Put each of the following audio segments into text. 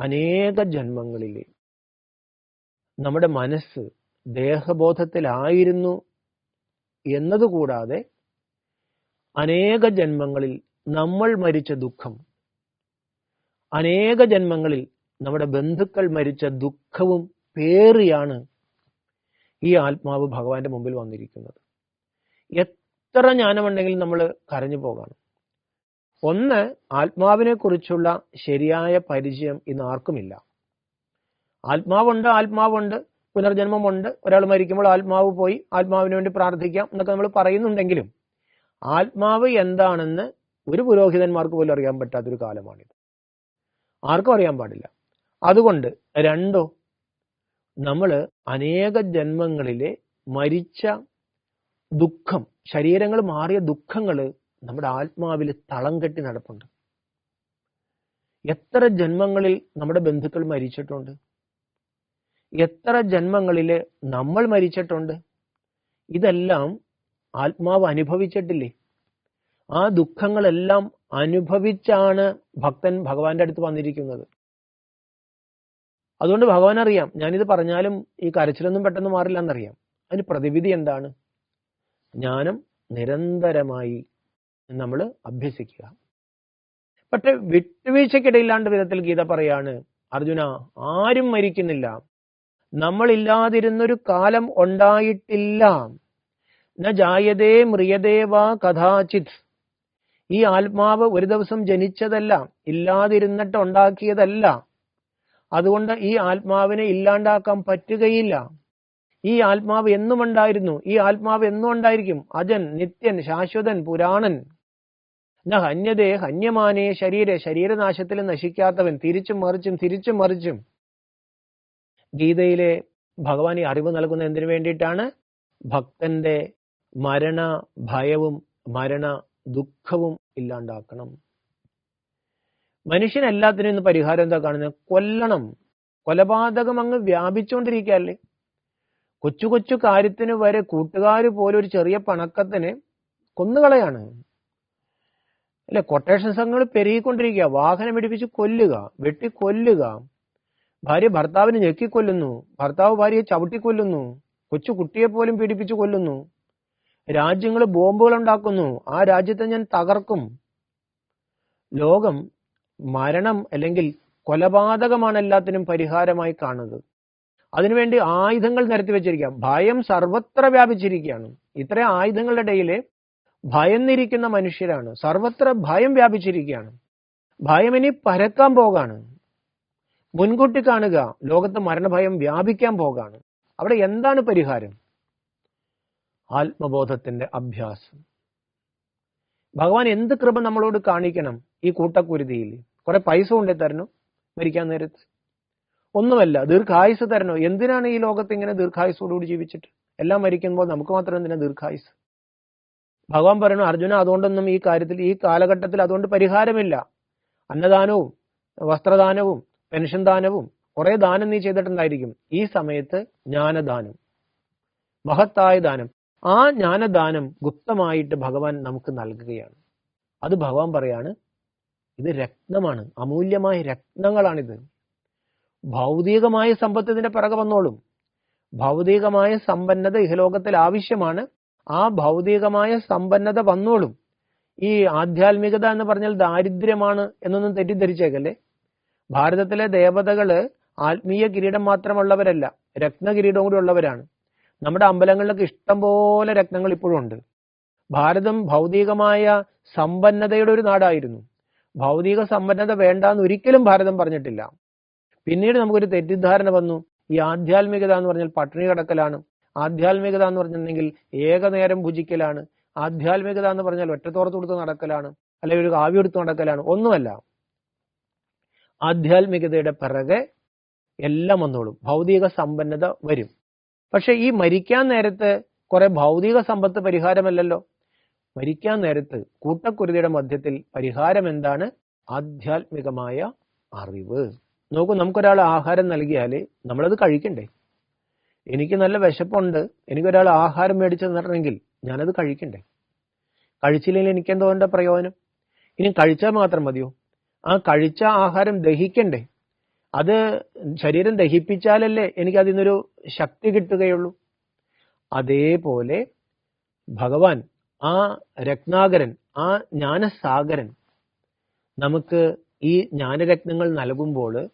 അനേക ജന്മങ്ങളിൽ നമ്മുടെ മനസ്സ് ദേഹബോധത്തിലായിരുന്നു എന്നതുകൂടാതെ അനേക ജന്മങ്ങളിൽ നമ്മൾ മരിച്ച ദുഃഖം അനേക ജന്മങ്ങളിൽ നമ്മുടെ ബന്ധുക്കൾ മരിച്ച ദുഃഖവും പേറിയാണ് ഈ ആത്മാവ് ഭഗവാന്റെ മുമ്പിൽ വന്നിരിക്കുന്നത്. എത്ര ജ്ഞാനമുണ്ടെങ്കിലും നമ്മൾ കരഞ്ഞു പോകാണ്. ഒന്ന് ആത്മാവിനെ കുറിച്ചുള്ള ശരിയായ പരിചയം ഇന്ന് ആർക്കുമില്ല. ആത്മാവുണ്ട് ആത്മാവുണ്ട്. പുനർജന്മമുണ്ട്. ഒരാൾ മരിക്കുമ്പോൾ ആത്മാവ് പോയി. ആത്മാവിന് വേണ്ടി പ്രാർത്ഥിക്കാം എന്നൊക്കെ നമ്മൾ പറയുന്നുണ്ടെങ്കിലും ആത്മാവ് എന്താണെന്ന് ഒരു പുരോഹിതന്മാർക്ക് പോലും അറിയാൻ പറ്റാത്തൊരു കാലമാണിത്. ആർക്കും അറിയാൻ പാടില്ല. അതുകൊണ്ട് രണ്ടോ നമ്മൾ അനേക ജന്മങ്ങളിലെ മരിച്ച ദുഃഖം ശരീരങ്ങൾ മാറിയ ദുഃഖങ്ങൾ നമ്മുടെ ആത്മാവിൽ തളം കെട്ടി നടപ്പുണ്ട്. എത്ര ജന്മങ്ങളിൽ നമ്മുടെ ബന്ധുക്കൾ മരിച്ചിട്ടുണ്ട്? എത്ര ജന്മങ്ങളിൽ നമ്മൾ മരിച്ചിട്ടുണ്ട്? ഇതെല്ലാം ആത്മാവ് അനുഭവിച്ചിട്ടില്ലേ? ആ ദുഃഖങ്ങളെല്ലാം അനുഭവിച്ചാണ് ഭക്തൻ ഭഗവാന്റെ അടുത്ത് വന്നിരിക്കുന്നത്. അതുകൊണ്ട് ഭഗവാൻ അറിയാം ഞാനിത് പറഞ്ഞാലും ഈ കരച്ചിലൊന്നും പെട്ടെന്ന് മാറില്ല എന്നറിയാം അതിന് പ്രതിവിധി എന്താണ്? ജ്ഞാനം നിരന്തരമായി നമ്മൾ അഭ്യസിക്കുക. പക്ഷെ വിട്ടുവീഴ്ചക്കിടയില്ലാണ്ട് വിധത്തിൽ ഗീത പറയാണ് അർജുന ആരും മരിക്കുന്നില്ല. നമ്മളില്ലാതിരുന്നൊരു കാലം ഉണ്ടായിട്ടില്ല. ന ജായതേ കഥാചിത്. ഈ ആത്മാവ് ഒരു ദിവസം ജനിച്ചതല്ല ഇല്ലാതിരുന്നിട്ട് ഉണ്ടാക്കിയതല്ല. അതുകൊണ്ട് ഈ ആത്മാവിനെ ഇല്ലാണ്ടാക്കാൻ പറ്റുകയില്ല. ഈ ആത്മാവ് എന്നും ഉണ്ടായിരുന്നു. ഈ ആത്മാവ് എന്നും ഉണ്ടായിരിക്കും. അജൻ നിത്യൻ ശാശ്വതൻ പുരാണൻ. ന ഹന്യതേ ഹന്യമാനേ ശരീര ശരീരനാശത്തിൽ നശിക്കാത്തവൻ. തിരിച്ചും മറിച്ചും തിരിച്ചും മറിച്ചും. ഗീതയിലെ ഭഗവാൻ ഈ അറിവ് നൽകുന്ന എന്തിനു വേണ്ടിയിട്ടാണ്? ഭക്തന്റെ മരണ ഭയവും മരണ ദുഃഖവും ഇല്ലാണ്ടാക്കണം. മനുഷ്യൻ എല്ലാത്തിനും ഇന്ന് പരിഹാരം എന്താ കാണുന്നത് കൊല്ലണം. കൊലപാതകം അങ്ങ് വ്യാപിച്ചുകൊണ്ടിരിക്കുകയല്ലേ കൊച്ചു കൊച്ചു കാര്യത്തിന് വരെ കൂട്ടുകാർ പോലെ ഒരു ചെറിയ പണക്കത്തിന് കൊന്നുകളയാണ്. അല്ലെ കൊട്ടേഷൻ സംഘങ്ങൾ പെരുകിക്കൊണ്ടിരിക്കുക വാഹനം ഇടിപ്പിച്ച് കൊല്ലുക വെട്ടി കൊല്ലുക ഭാര്യ ഭർത്താവിനെ ഞെക്കിക്കൊല്ലുന്നു ഭർത്താവ് ഭാര്യയെ ചവിട്ടിക്കൊല്ലുന്നു കൊച്ചു കുട്ടിയെ പോലും പീഡിപ്പിച്ചു കൊല്ലുന്നു. രാജ്യങ്ങൾ ബോംബുകൾ ഉണ്ടാക്കുന്നു ആ രാജ്യത്തെ ഞാൻ തകർക്കും. ലോകം മരണം അല്ലെങ്കിൽ കൊലപാതകമാണ് എല്ലാത്തിനും പരിഹാരമായി കാണുന്നത്. അതിനുവേണ്ടി ആയുധങ്ങൾ നിരത്തി വെച്ചിരിക്കുക ഭയം സർവത്ര വ്യാപിച്ചിരിക്കുകയാണ്. ഇത്രയും ആയുധങ്ങളുടെ ഇടയിൽ ഭയന്നിരിക്കുന്ന മനുഷ്യരാണ്. സർവത്ര ഭയം വ്യാപിച്ചിരിക്കുകയാണ്. ഭയം ഇനി പരക്കാൻ പോകാണ് മുൻകൂട്ടി കാണുക. ലോകത്ത് മരണഭയം വ്യാപിക്കാൻ പോകാണ്. അവിടെ എന്താണ് പരിഹാരം? ആത്മബോധത്തിന്റെ അഭ്യാസം. ഭഗവാൻ എന്ത് കൃപ നമ്മളോട് കാണിക്കണം ഈ കൂട്ടക്കുരുതിയിൽ? കുറെ പൈസ കൊണ്ടേ തരണോ മരിക്കാൻ നേരത്ത്? ഒന്നുമല്ല ദീർഘായുസ് തരണോ? എന്തിനാണ് ഈ ലോകത്ത് ഇങ്ങനെ ദീർഘായുസോടുകൂടി ജീവിച്ചിട്ട്? എല്ലാം മരിക്കുമ്പോൾ നമുക്ക് മാത്രം എന്തിനാ ദീർഘായുസ്? ഭഗവാൻ പറയണു അർജുന അതുകൊണ്ടൊന്നും ഈ കാര്യത്തിൽ ഈ കാലഘട്ടത്തിൽ അതുകൊണ്ട് പരിഹാരമില്ല. അന്നദാനവും വസ്ത്രദാനവും പെൻഷൻ ദാനവും കുറെ ദാനം നീ ചെയ്തിട്ടുണ്ടായിരിക്കും. ഈ സമയത്ത് ജ്ഞാനദാനം. മഹത്തായ ദാനം. ആ ജ്ഞാനദാനം ഗുപ്തമായിട്ട് ഭഗവാൻ നമുക്ക് നൽകുകയാണ്. അത് ഭഗവാൻ പറയാണ് ഇത് രത്നമാണ്. അമൂല്യമായ രത്നങ്ങളാണിത്. ഭൗതികമായ സമ്പത്ത് ഇതിന്റെ പിറകെ വന്നോളും. ഭൗതികമായ സമ്പന്നത ഇഹലോകത്തിൽ ആവശ്യമാണ്. ആ ഭൗതികമായ സമ്പന്നത വന്നോളും. ഈ ആധ്യാത്മികത എന്ന് പറഞ്ഞാൽ ദാരിദ്ര്യമാണ് എന്നൊന്നും തെറ്റിദ്ധരിച്ചേക്കല്ലേ? ഭാരതത്തിലെ ദേവതകൾ ആത്മീയ കിരീടം മാത്രമുള്ളവരല്ല രത്നകിരീടം കൂടി ഉള്ളവരാണ്. നമ്മുടെ അമ്പലങ്ങളിലൊക്കെ ഇഷ്ടംപോലെ രത്നങ്ങൾ ഇപ്പോഴും ഉണ്ട്. ഭാരതം ഭൗതികമായ സമ്പന്നതയുടെ ഒരു നാടായിരുന്നു. ഭൗതിക സമ്പന്നത വേണ്ടാന്ന് ഒരിക്കലും ഭാരതം പറഞ്ഞിട്ടില്ല. പിന്നീട് നമുക്കൊരു തെറ്റിദ്ധാരണ വന്നു. ഈ ആധ്യാത്മികത എന്ന് പറഞ്ഞാൽ പട്ടിണി കടക്കലാണ്. ആധ്യാത്മികത എന്ന് പറഞ്ഞിട്ടുണ്ടെങ്കിൽ ഏകനേരം ഭുജിക്കലാണ്. ആധ്യാത്മികത എന്ന് പറഞ്ഞാൽ ഒറ്റത്തോർത്ത് കൊടുത്ത് നടക്കലാണ്. അല്ലെങ്കിൽ ഒരു കാവ്യ എടുത്ത് നടക്കലാണ്. ഒന്നുമല്ല. ആധ്യാത്മികതയുടെ പിറകെ എല്ലാം വന്നോളും. ഭൗതിക സമ്പന്നത വരും. പക്ഷെ ഈ മരിക്കാൻ നേരത്ത് കുറെ ഭൗതിക സമ്പത്ത് പരിഹാരമല്ലല്ലോ? മരിക്കാൻ നേരത്ത് കൂട്ടക്കുരുതിയുടെ മധ്യത്തിൽ പരിഹാരം എന്താണ്? ആധ്യാത്മികമായ അറിവ്. നോക്കൂ നമുക്കൊരാൾ ആഹാരം നൽകിയാൽ നമ്മളത് കഴിക്കണ്ടേ? എനിക്ക് നല്ല വിശപ്പുണ്ട്. എനിക്കൊരാൾ ആഹാരം മേടിച്ചു തന്നിട്ടുണ്ടെങ്കിൽ ഞാനത് കഴിക്കണ്ടേ? കഴിച്ചില്ലെങ്കിൽ എനിക്ക് എന്തോ പ്രയോജനം? ഇനി കഴിച്ചാൽ മാത്രം മതിയോ? ആ കഴിച്ച ആഹാരം ദഹിക്കണ്ടേ? അത് ശരീരം ദഹിപ്പിച്ചാലല്ലേ എനിക്ക് അതിനൊരു ശക്തി കിട്ടുകയുള്ളൂ. അതേപോലെ ഭഗവാൻ ആ രത്നാകരൻ ആ ജ്ഞാനസാഗരൻ നമുക്ക് ഈ ജ്ഞാനരത്നങ്ങൾ നൽകുമ്പോൾ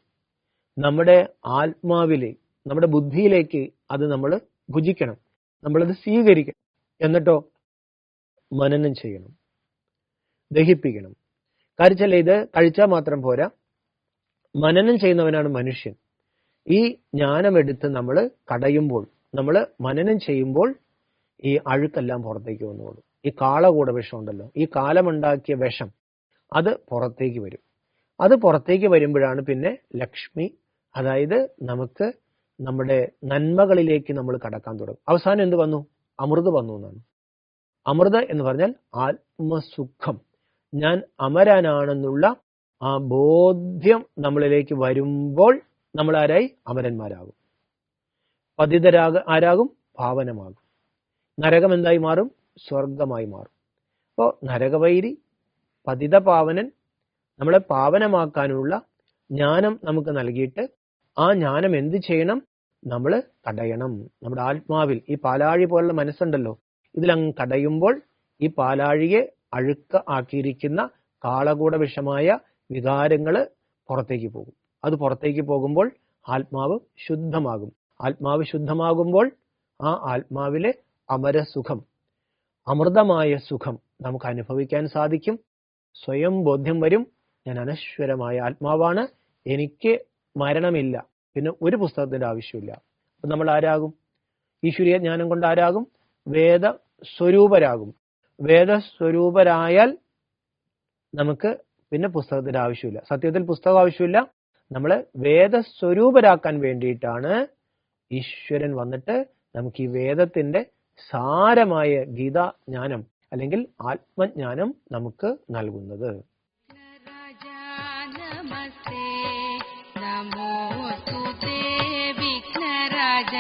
നമ്മുടെ ആത്മാവിലെ നമ്മുടെ ബുദ്ധിയിലേക്ക് അത് നമ്മൾ ഭുജിക്കണം. നമ്മളത് സ്വീകരിക്കണം. എന്നിട്ടോ മനനം ചെയ്യണം. ദഹിപ്പിക്കണം. കാര്യച്ചല്ല ഇത് കഴിച്ചാൽ മാത്രം പോരാ. മനനം ചെയ്യുന്നവനാണ് മനുഷ്യൻ. ഈ ജ്ഞാനമെടുത്ത് നമ്മൾ കടയുമ്പോൾ നമ്മൾ മനനം ചെയ്യുമ്പോൾ ഈ അഴുക്കെല്ലാം പുറത്തേക്ക് വന്നുകൊള്ളും ഈ കാളകൂട വിഷം ഉണ്ടല്ലോ ഈ കാലമുണ്ടാക്കിയ വിഷം അത് പുറത്തേക്ക് വരും. അത് പുറത്തേക്ക് വരുമ്പോഴാണ് പിന്നെ ലക്ഷ്മി അതായത് നമുക്ക് നമ്മുടെ നന്മകളിലേക്ക് നമ്മൾ കടക്കാൻ തുടങ്ങും. അവസാനം എന്ത് വന്നു? അമൃത് വന്നു എന്നാണ്. അമൃത് എന്ന് പറഞ്ഞാൽ ആത്മസുഖം. ഞാൻ അമരനാണെന്നുള്ള ആ ബോധ്യം നമ്മളിലേക്ക് വരുമ്പോൾ നമ്മൾ ആരായി അമരന്മാരാകും. പതിതരാക ആരാകും? പാവനമാകും. നരകം എന്തായി മാറും? സ്വർഗമായി മാറും. അപ്പോൾ നരകവൈരി പതിത പാവനൻ നമ്മളെ പാവനമാക്കാനുള്ള ജ്ഞാനം നമുക്ക് നൽകിയിട്ട് ആ ജ്ഞാനം എന്ത് ചെയ്യണം? നമ്മൾ തടയണം. നമ്മുടെ ആത്മാവിൽ ഈ പാലാഴി പോലുള്ള മനസ്സുണ്ടല്ലോ. ഇതിലങ്ങ് തടയുമ്പോൾ ഈ പാലാഴിയെ അഴുക്ക ആക്കിയിരിക്കുന്ന കാളകൂട വിഷമായ വികാരങ്ങൾ പുറത്തേക്ക് പോകും. അത് പുറത്തേക്ക് പോകുമ്പോൾ ആത്മാവ് ശുദ്ധമാകും. ആത്മാവ് ശുദ്ധമാകുമ്പോൾ ആ ആത്മാവിലെ അമരസുഖം അമൃതമായ സുഖം നമുക്ക് അനുഭവിക്കാൻ സാധിക്കും. സ്വയം ബോധ്യം വരും. ഞാൻ അനശ്വരമായ ആത്മാവാണ്. എനിക്ക് മരണമില്ല. പിന്നെ ഒരു പുസ്തകത്തിന്റെ ആവശ്യമില്ല. അപ്പൊ നമ്മൾ ആരാകും? ഈശ്വരീയ ജ്ഞാനം കൊണ്ട് ആരാകും? വേദ സ്വരൂപരാകും വേദസ്വരൂപരായാൽ നമുക്ക് പിന്നെ പുസ്തകത്തിന്റെ ആവശ്യമില്ല. സത്യത്തിൽ പുസ്തകം ആവശ്യമില്ല. നമ്മൾ വേദസ്വരൂപരാക്കാൻ വേണ്ടിയിട്ടാണ് ഈശ്വരൻ വന്നിട്ട് നമുക്ക് ഈ വേദത്തിന്റെ സാരമായ ഗീതാ ജ്ഞാനം അല്ലെങ്കിൽ ആത്മജ്ഞാനം നമുക്ക് നൽകുന്നത്. നമോ സുതേ വിഘ്നരാജ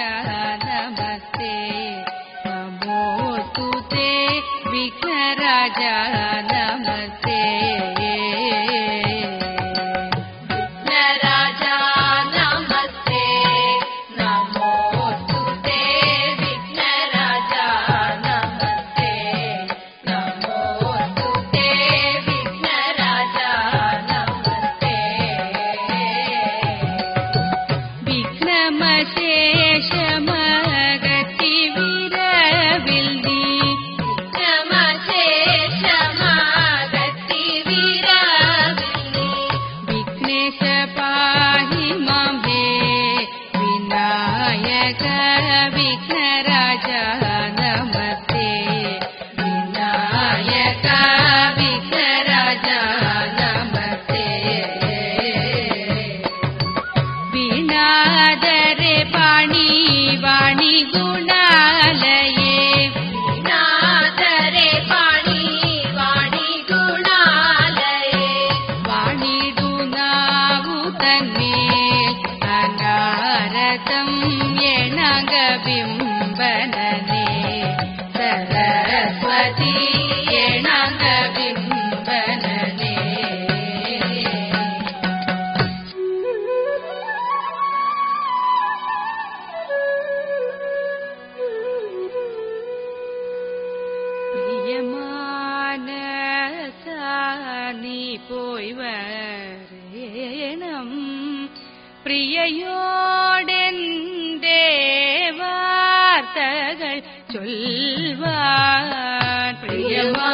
നമസ്തേ राजा रे पाणि वाणी गुण அடியோடன் தேவார்த்தகள் சொல்வார். பிரியமா